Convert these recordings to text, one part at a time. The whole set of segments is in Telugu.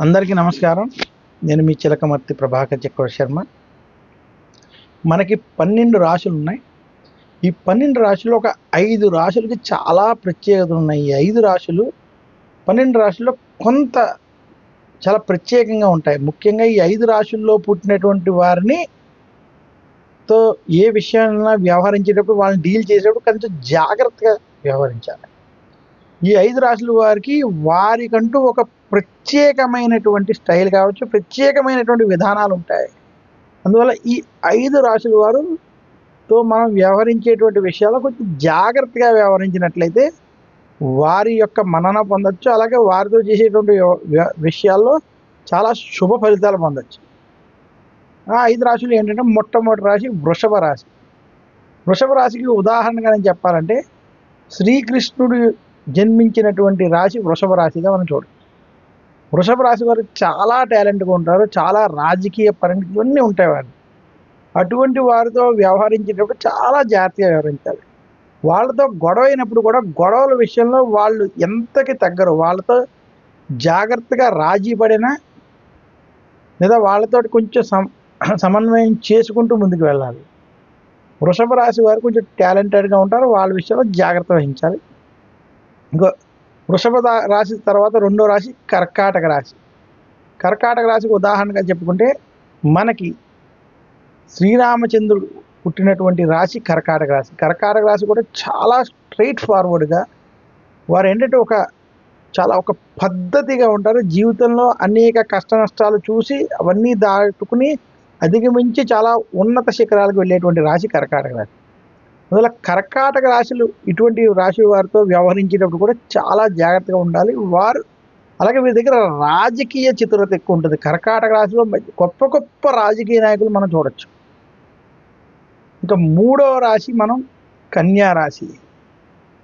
అందరికీ నమస్కారం. నేను మీ చిలకమర్తి ప్రభాకర్ చక్రవర్తి శర్మ. మనకి పన్నెండు రాశులు ఉన్నాయి. ఈ పన్నెండు రాశులు ఒక ఐదు రాశులకి చాలా ప్రత్యేకతలు ఉన్నాయి. ఈ ఐదు రాశులు పన్నెండు రాశుల్లో కొంత చాలా ప్రత్యేకంగా ఉంటాయి. ముఖ్యంగా ఈ ఐదు రాశుల్లో పుట్టినటువంటి వారిని తో ఏ విషయాలైనా వ్యవహరించేటప్పుడు వాళ్ళని డీల్ చేసేటప్పుడు కొంచెం జాగ్రత్తగా వ్యవహరించాలి. ఈ ఐదు రాశుల వారికి వారికంటూ ఒక ప్రత్యేకమైనటువంటి స్టైల్ కావచ్చు ప్రత్యేకమైనటువంటి విధానాలు ఉంటాయి. అందువల్ల ఈ ఐదు రాశుల వారుతో మనం వ్యవహరించేటువంటి విషయాలు కొంచెం జాగ్రత్తగా వ్యవహరించినట్లయితే వారి యొక్క మనన పొందొచ్చు అలాగే వారితో చేసేటువంటి విషయాల్లో చాలా శుభ ఫలితాలు పొందొచ్చు. ఆ ఐదు రాశులు ఏంటంటే మొట్టమొదటి రాశి వృషభ రాశి. వృషభ రాశికి ఉదాహరణగా నేను చెప్పాలంటే శ్రీకృష్ణుడు జన్మించినటువంటి రాశి వృషభ రాశిగా మనం చూడండి వృషభ రాశి వారు చాలా టాలెంట్గా ఉంటారు చాలా రాజకీయ పరిణితి ఇవన్నీ ఉంటాయి వారు అటువంటి వారితో వ్యవహరించేటప్పుడు చాలా జాగ్రత్తగా వ్యవహరించాలి. వాళ్ళతో గొడవ అయినప్పుడు కూడా గొడవల విషయంలో వాళ్ళు ఎంతకి తగ్గరు. వాళ్ళతో జాగ్రత్తగా రాజీ పడినా లేదా వాళ్ళతో కొంచెం సమ సమన్వయం చేసుకుంటూ ముందుకు వెళ్ళాలి. వృషభ రాశి వారు కొంచెం టాలెంటెడ్గా ఉంటారు. వాళ్ళ విషయంలో జాగ్రత్త వహించాలి. ఇంకో వృషభ రాశి తర్వాత రెండో రాశి కర్కాటక రాశి. కర్కాటక రాశికి ఉదాహరణగా చెప్పుకుంటే మనకి శ్రీరామచంద్రుడు పుట్టినటువంటి రాశి కర్కాటక రాశి. కర్కాటక రాశి కూడా చాలా స్ట్రైట్ ఫార్వర్డ్గా వారు ఏంటంటే ఒక చాలా ఒక పద్ధతిగా ఉంటారు. జీవితంలో అనేక కష్ట నష్టాలు చూసి అవన్నీ దాటుకుని అధిగమించి చాలా ఉన్నత శిఖరాలకు వెళ్ళేటువంటి రాశి కర్కాటక రాశి. అందువల్ల కర్కాటక రాశులు ఇటువంటి రాశి వారితో వ్యవహరించేటప్పుడు కూడా చాలా జాగ్రత్తగా ఉండాలి. వారు అలాగే వీరి దగ్గర రాజకీయ చతురత ఎక్కువ ఉంటుంది. కర్కాటక రాశిలో గొప్ప గొప్ప రాజకీయ నాయకులు మనం చూడొచ్చు. ఇంకా మూడవ రాశి మనం కన్యా రాశి.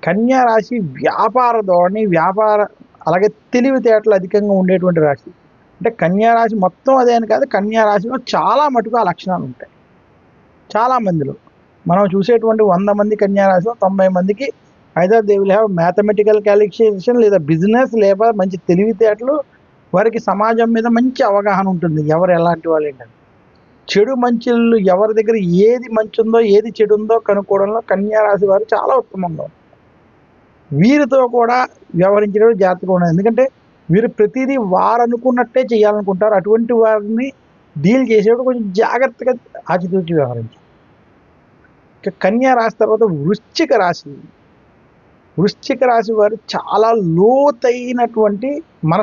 కన్యా రాశి వ్యాపార ధోరణి వ్యాపార అలాగే తెలివితేటలు అధికంగా ఉండేటువంటి రాశి. అంటే కన్యా రాశి మొత్తం అదే అని కాదు కన్యా రాశిలో చాలా మటుకు ఆ లక్షణాలు ఉంటాయి. చాలా మందిలో. మనం చూసేటువంటి వంద మంది కన్యారాశిలో తొంభై మందికి either they will have mathematical calculation లేదా బిజినెస్ లేదా మంచి తెలివితేటలు వారికి సమాజం మీద మంచి అవగాహన ఉంటుంది. ఎవరు ఎలాంటి వాళ్ళు ఏంటని. చెడు మంచులు ఎవరి దగ్గర ఏది మంచి ఉందో ఏది చెడు ఉందో కనుక్కోవడంలో కన్యారాశి వారు చాలా ఉత్తమంగా వీరితో కూడా వ్యవహరించడం జాగ్రత్తగా ఉండదు ఎందుకంటే వీరు ప్రతిదీ వారు అనుకున్నట్టే చేయాలనుకుంటారు. అటువంటి వారిని డీల్ చేసేటప్పుడు కొంచెం జాగ్రత్తగా ఆచితూచి వ్యవహరించాలి. కన్యా రాశి తర్వాత వృశ్చిక రాశి. వృశ్చిక రాశి వారు చాలా లోతైనటువంటి మన